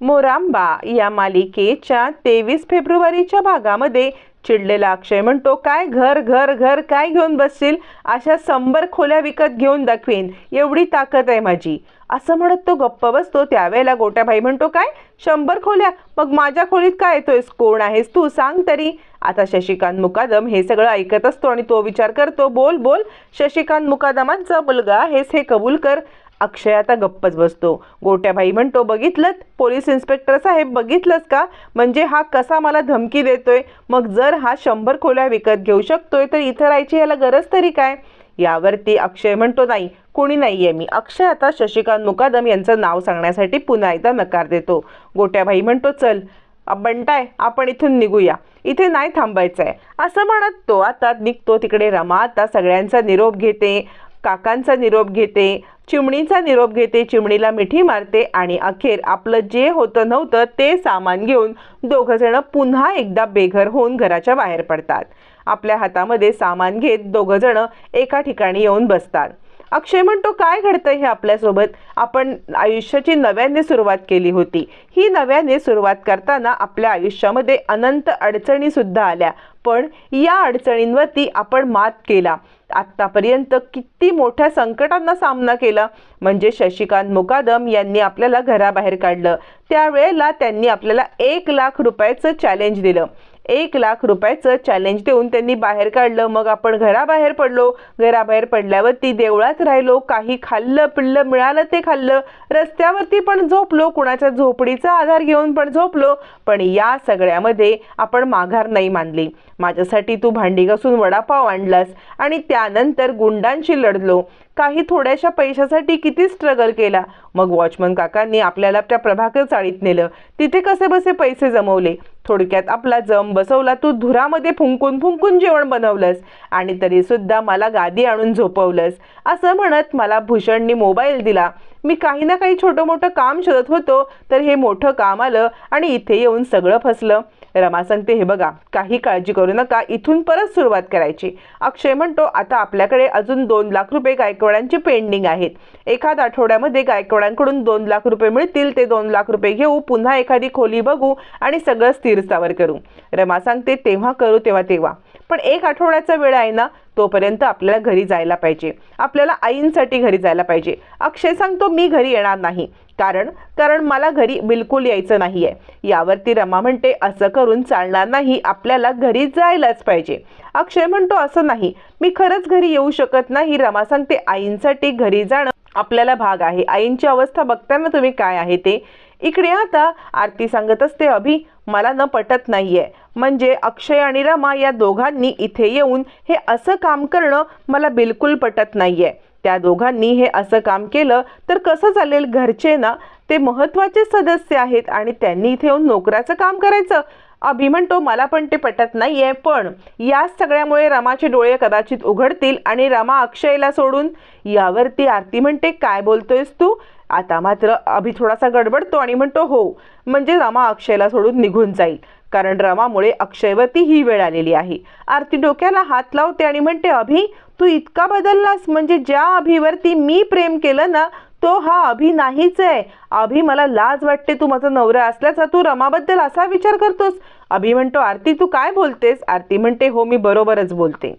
मोरांबा या मालिकेच्या तेवीस फेब्रुवारीच्या भागामध्ये चिडलेला अक्षय म्हणतो काय घर घर घर काय घेऊन बसशील? अशा शंभर खोल्या विकत घेऊन दाखवीन. एवढी ताकद आहे माझी. असं म्हणत तो गप्प बसतो. त्यावेळेला गोट्याभाई म्हणतो काय? शंभर खोल्या? मग माझ्या खोलीत काय येतोयस? कोण आहेस तू? सांग तरी. आता शशिकांत मुकादम हे सगळं ऐकत असतो आणि तो विचार करतो बोल बोल. शशिकांत मुकादमांचा मुलगा हेच हे कबूल कर. अक्षय आता गप्पच बसतो. गोट्याभाई म्हणतो बघितलं पोलीस इन्स्पेक्टर साहेब बघितलंच का? म्हणजे हा कसा मला धमकी देतोय? मग जर हा शंभर खोल्या विकत घेऊ शकतोय तर इथं राहायची याला गरज तरी काय? यावरती अक्षय म्हणतो नाही कोणी नाही आहे मी. अक्षय आता शशिकांत मुकादम यांचं नाव सांगण्यासाठी पुन्हा एकदा नकार देतो. गोट्याभाई म्हणतो चल बंटाय आपण इथून निघूया. इथे नाही थांबायचं आहे असं म्हणत तो आता निघतो तिकडे रमा आता सगळ्यांचा निरोप घेते. काकांचा निरोप घेते चिमणीचा निरोप घेते चिमणीला मिठी मारते आणि अखेर आपलं जे होतं नव्हतं ते सामान घेऊन दोघंजणं पुन्हा एकदा बेघर होऊन घराच्या बाहेर पडतात. आपल्या हातामध्ये सामान घेत दोघंजणं एका ठिकाणी येऊन बसतात. अक्षय म्हणतो काय घडतं हे आपल्यासोबत? आपण आयुष्याची नव्याने सुरुवात केली होती. ही नव्याने सुरुवात करताना आपल्या आयुष्यामध्ये अनंत अडचणीसुद्धा आल्या. पण या अडचणींवरती आपण मात केला. आत्तापर्यंत किती मोठ्या संकटांना सामना केला. म्हणजे शशिकांत मुकादम यांनी आपल्याला घराबाहेर काढलं. त्यावेळेला त्यांनी आपल्याला एक लाख रुपयाचं चॅलेंज दिलं. एक लाख रुपयाचं चॅलेंज देऊन त्यांनी बाहेर काढलं. मग आपण घराबाहेर पडलो. घराबाहेर पडल्यावरती देवळात राहिलो. काही खाल्लं पिल्लं मिळालं ते खाल्लं. रस्त्यावरती पण झोपलो. कुणाच्या झोपडीचा आधार घेऊन पण झोपलो. पण या सगळ्यामध्ये आपण माघार नाही मानली. माझ्यासाठी तू भांडी घासून वडापाव आणलास आणि त्यानंतर गुंडांशी लढलो. काही थोड्याशा पैशासाठी किती स्ट्रगल केला. मग वॉचमन काकांनी आपल्याला त्या प्रभाकर चाळीत नेलं. तिथे कसे बसे पैसे जमवले? थोडक्यात आपला जम बसवला तू धुरामध्ये फुंकून फुंकून जेवण बनवलंस आणि तरी सुद्धा मला गादी आणून झोपवलंस. असं म्हणत मला भूषणनी मोबाईल दिला. मी काही ना काही छोटं मोठं काम शोधत होतो तर हे मोठं काम आलं आणि इथे येऊन सगळं फसलं. रमा सांगते हे बघा काही काळजी करू नका इथून परत सुरुवात करायची. अक्षय म्हणतो आता आपल्याकडे अजून दोन लाख रुपये गायकवाडांची पेंडिंग आहेत. एखाद आठवड्यामध्ये गायकवाडांकडून दोन लाख रुपये मिळतील ते दोन लाख रुपये घेऊ पुन्हा एखादी खोली बघू आणि सगळं स्थिर स्थावर करू. रमा सांगते तेव्हा करू तेव्हा तेव्हा. पण एक आठवड्याचा वेळ आहे ना तोपर्यंत आपल्याला घरी जायला पाहिजे. आपल्याला आईंसाठी घरी जायला पाहिजे. अक्षय सांगतो मी घरी येणार नाही. कारण कारण मला घरी बिलकुल यायचं नाही आहे यावरती रमा म्हणते असं करून चालणार नाही. आपल्याला घरी जायलाच पाहिजे. अक्षय म्हणतो असं नाही. मी खरंच घरी येऊ शकत नाही. रमा सांगते आईंसाठी घरी जाणं आपल्याला भाग आहे. आईंची अवस्था बघताना तुम्ही काय आहे ते इकडे आता आरती सांगत असते अभि मला न पटत नाही आहे म्हणजे अक्षय आणि रमा या दोघांनी इथे येऊन हे असं काम करणं मला बिलकुल पटत नाही आहे त्या दोघांनी हे असं काम केलं तर कसं चालेल घरचे ना? ते महत्त्वाचे सदस्य आहेत आणि त्यांनी इथे येऊन नोकराचं काम करायचं. अभि म्हणतो मला पण ते पटत नाही आहे पण या सगळ्यामुळे रमाचे डोळे कदाचित उघडतील आणि रमा अक्षयला सोडून यावरती आरती म्हणते काय बोलतोयस तू? आता मात्र अभि थोडासा गडबडतो आणि म्हणतो हो म्हणजे रमा अक्षयला सोडून निघून जाईल. कारण रमामुळे अक्षयवरती ही वेळ आलेली आहे. आरती डोक्याला हात लावते आणि म्हणते अभि तू इतका बदललास. म्हणजे ज्या अभिवरती मी प्रेम केलं ना तो हा अभि नाहीच आहे. अभि मला लाज वाटते. तू माझा नवरा असल्याचा तू रमाबद्दल असा विचार करतोस. अभि म्हणतो आरती तू काय बोलतेस? आरती म्हणते हो मी बरोबरच बोलते.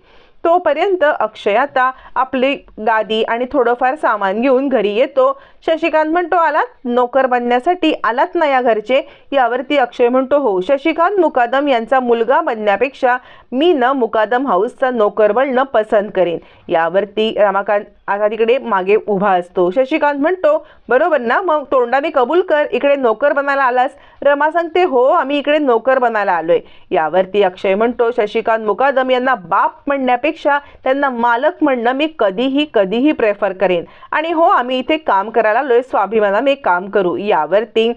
तोपर्यंत अक्षय आता आपली गादी आणि थोडंफार सामान घेऊन घरी येतो. शशिकांत म्हणतो आलात? नोकर बनण्यासाठी आलात ना या घरचे? यावरती अक्षय म्हणतो हो. शशिकांत मुकादम यांचा मुलगा बनण्यापेक्षा मी न मुकादम हाऊसचा नोकर बनणं पसंत करेन. यावरती रमाकांत आता तिकडे मागे उभा असतो. शशिकांत म्हणतो बरोबर ना? मग तोंडाने कबूल कर. इकडे नोकर बनायला आलास. रमा सांगते हो आम्ही इकडे नोकर बनायला आलोय. यावरती अक्षय म्हणतो शशिकांत मुकादम यांना बाप म्हणण्यापेक्षा त्यांना मालक म्हणणं मी कधीही कधीही प्रेफर करेन. आणि हो आम्ही इथे काम करायला लोय स्वाभिमानाने काम करू. यावरती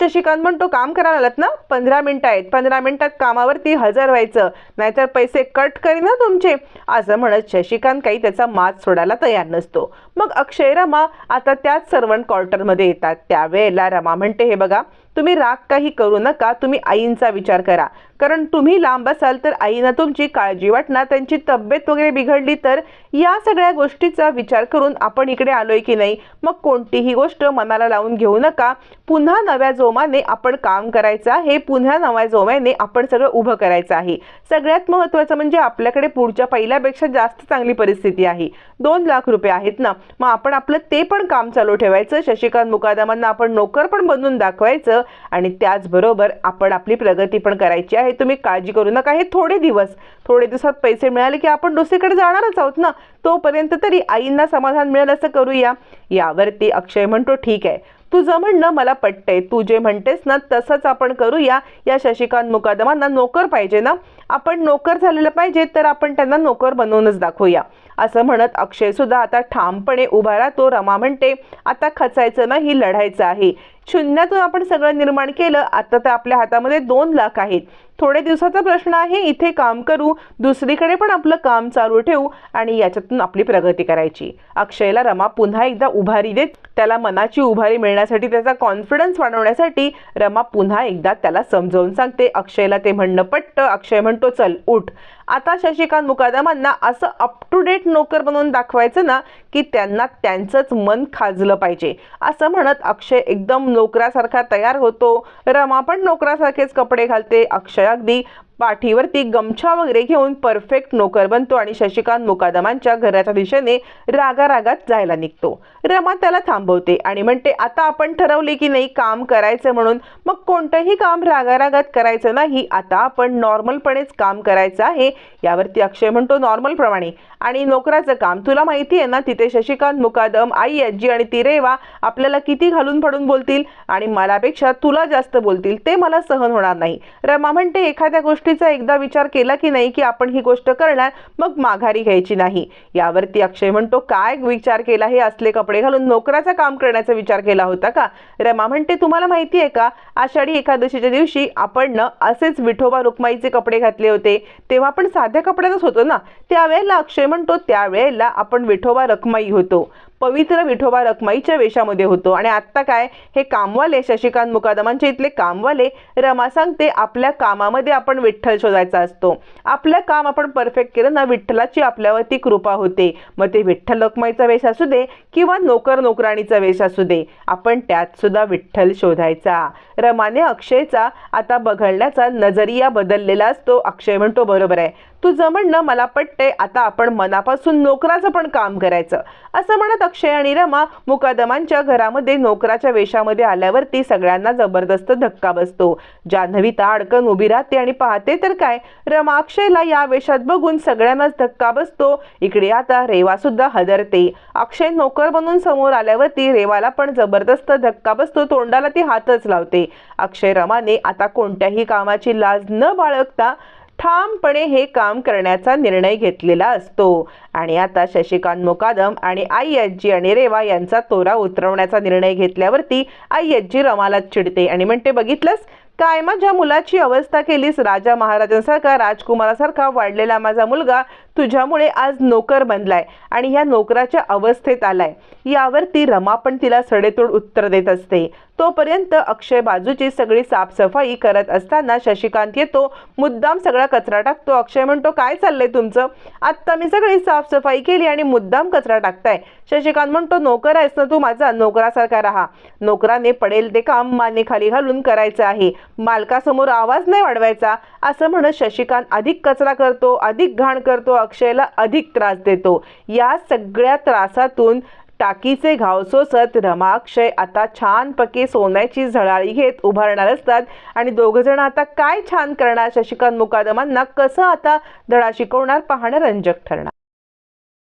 शशिकांत म्हणतो काम करायला आलात ना? पंधरा मिनटं आहेत. पंधरा मिनटात कामावरती हजर व्हायचं. नाहीतर पैसे कट करी ना तुमचे. असं म्हणत शशिकांत काही त्याचा मात सोडायला तयार नसतो. मग अक्षय रमा आता त्याच सर्वंट क्वार्टरमध्ये येतात. त्यावेळेला रमा म्हणते हे बघा तुम्ही राग काही करू नका. तुम्ही आईंचा विचार करा. कारण तुम्ही लांब असाल तर आईना तुमची काळजी वाटणार. त्यांची तब्येत वगैरे बिघडली तर या सगळ्या गोष्टीचा विचार करून आपण इकडे आलोय की नाही? मग कोणतीही गोष्ट मनाला लावून घेऊ नका. पुन्हा नव्या जो जोमाने आपण काम करायचं आहे पुन्हा नव्या जोमाने आपण सगळं उभं करायचं आहे. सगळ्यात महत्त्वाचं म्हणजे आपल्याकडे पुढच्या पहिल्यापेक्षा जास्त चांगली परिस्थिती आहे. दोन लाख रुपये आहेत ना मग आपण आपलं ते पण काम चालू ठेवायचं शशिकांत मुकादमांना आपण नोकर पण बनवून दाखवायचं आणि त्याचबरोबर आपण आपली प्रगती पण करायची आहे. तुम्ही काळजी करू नका हे थोडे दिवस थोडे दिवसात पैसे मिळाले की आपण दुसरीकडे जाणारच आहोत ना. तोपर्यंत तरी आईंना समाधान मिळेल असं करूया. यावरती अक्षय म्हणतो ठीक आहे तुझं म्हणणं मला पटतंय. तू जे म्हणतेस ना तसंच आपण करूया. या शशिकांत मुकादमांना नोकर पाहिजे ना. आपण नोकर झालेलं पाहिजे तर आपण त्यांना नोकर बनवूनच दाखवूया. असं म्हणत अक्षय सुद्धा आता ठामपणे उभा राहतो. रमा म्हणते आता खचायचं नाही लढायचं आहे. शून्यातून आपण सगळं निर्माण केलं आता तर आपल्या हातामध्ये दोन लाख आहेत. थोडे दिवसाचा प्रश्न आहे इथे काम करू दुसरीकडे पण आपलं काम चालू ठेवू आणि याच्यातून आपली प्रगती करायची. अक्षयला रमा पुन्हा एकदा उभारी देत त्याला मनाची उभारी मिळण्यासाठी त्याचा कॉन्फिडन्स वाढवण्यासाठी रमा पुन्हा एकदा त्याला समजावून सांगते. अक्षयला ते म्हणणं पटतं. अक्षय म्हणतो चल उठ. आता शशिकांत मुकादमांना असं अप टू डेट नोकर बनवून दाखवायचं ना की त्यांना त्यांचंच मन खाजलं पाहिजे. असं म्हणत अक्षय एकदम नोकरासारखा तयार होतो. रमा पण नोकरासारखेच कपडे घालते. अक्षय রাখবি। पाठीवरती गमछा वगैरे घेऊन परफेक्ट नोकर बनतो आणि शशिकांत मुकादमांच्या घराच्या दिशेने रागारागात जायला निघतो. रमा त्याला थांबवते आणि म्हणते आता आपण ठरवले की नाही काम करायचं म्हणून? मग कोणतंही काम रागारागात करायचं नाही. आता आपण नॉर्मलपणेच काम करायचं आहे. यावरती अक्षय म्हणतो नॉर्मल प्रमाणे. आणि नोकराचं काम? तुला माहिती आहे ना तिथे शशिकांत मुकादम आई आजी आणि ती रेवा आपल्याला किती घालून फाडून बोलतील? आणि मलापेक्षा तुला जास्त बोलतील ते मला सहन होणार नाही. रमा म्हणते एखाद्या गोष्टीचा एकदा विचार केला की नाही की आपण ही गोष्ट करणार मग माघारी घ्यायची नाही. यावरती अक्षय म्हणतो काय विचार केला हे असले कपडे घालून नोकराचा काम करण्याचा विचार केला होता का? रमा म्हणते तुम्हाला माहिती आहे का आषाढी एकादशीच्या दिवशी आपण न असेच विठोबा रुक्माईचे कपडे घातले होते. तेव्हा आपण साध्या कपड्यातच होतो ना. त्यावेळेला अक्षय म्हणतो त्यावेळेला आपण विठोबा रखमाई होतो. पवित्र विठोबा रखमाईच्या वेशामध्ये होतो. आणि आत्ता काय? हे कामवाले शशिकांत मुकादमांचे. इथले कामवाले रमा सांगते आपल्या कामामध्ये आपण विठ्ठल शोधायचा असतो. आपलं काम आपण परफेक्ट केलं ना विठ्ठलाची आपल्यावरती कृपा होते. मग ते विठ्ठल रखमाईचा वेश असू दे किंवा नोकर नोकराणीचा वेश असू दे आपण त्यात सुद्धा विठ्ठल शोधायचा. रमाने अक्षयचा आता बघण्याचा नजरिया बदललेला असतो. अक्षय म्हणतो बरोबर आहे. तुझं म्हणणं मला पटतंय आता आपण मनापासून नोकराचं पण काम करायचं. असं म्हणत अक्षय आणि रमा मुकादमांच्या घरामध्ये नोकराच्या वेशामध्ये आल्यावरती सगळ्यांना जबरदस्त धक्का बसतो. जान्हवी ताडकन उभी राहते आणि पाहते तर काय? रमा अक्षयला या वेशात बघून सगळ्यांनाच धक्का बसतो. इकडे आता रेवा सुद्धा हदरते. अक्षय नोकर बनून समोर आल्यावरती रेवाला पण जबरदस्त धक्का बसतो. तोंडाला ती हातच लावते. अक्षय रमाने आता कोणत्याही कामाची लाज न बाळगता ठामपणे हे काम करण्याचा निर्णय घेतलेला असतो. आणि आता शशिकांत मुकादम आणि आई आजी आणि रेवा यांचा तोरा उतरवण्याचा निर्णय घेतल्यावरती आई आजी रमालाच चिडते आणि म्हणते बघितलंस? काय माझ्या मुलाची अवस्था केलीस राजा महाराजांसारखा राजकुमारासारखा वाढलेला माझा मुलगा तुझ्यामुळे आज नोकर बनलाय आणि ह्या नोकराच्या अवस्थेत आलाय. यावरती रमा पण तिला सडेतोड उत्तर देत असते. तोपर्यंत अक्षय बाजूची सगळी साफसफाई करत असताना शशिकांत येतो मुद्दाम सगळा कचरा टाकतो. अक्षय म्हणतो काय चाललंय तुमचं? आत्ता मी सगळी साफसफाई केली आणि मुद्दाम कचरा टाकताय. शशिकांत म्हणतो नोकर आहेस ना तू माझा? नोकरासारखा राहा. नोकराने पडेल ते काम माने खाली घालून करायचं आहे. मालकासमोर आवाज नाही वाढवायचा. असं म्हणत शशिकांत अधिक कचरा करतो अधिक घाण करतो अक्षयला अधिक त्रास देतो. या सगळ्या त्रासातून टाकीचे घाव सोसत रमाक्षय आता छानपैकी सोन्याची झळाळी घेत उभारणार असतात. आणि दोघंजण आता काय छान करणार? शशिकांत मुकादमांना कसं आता धडा शिकवणार? पाहणं रंजक ठरणार.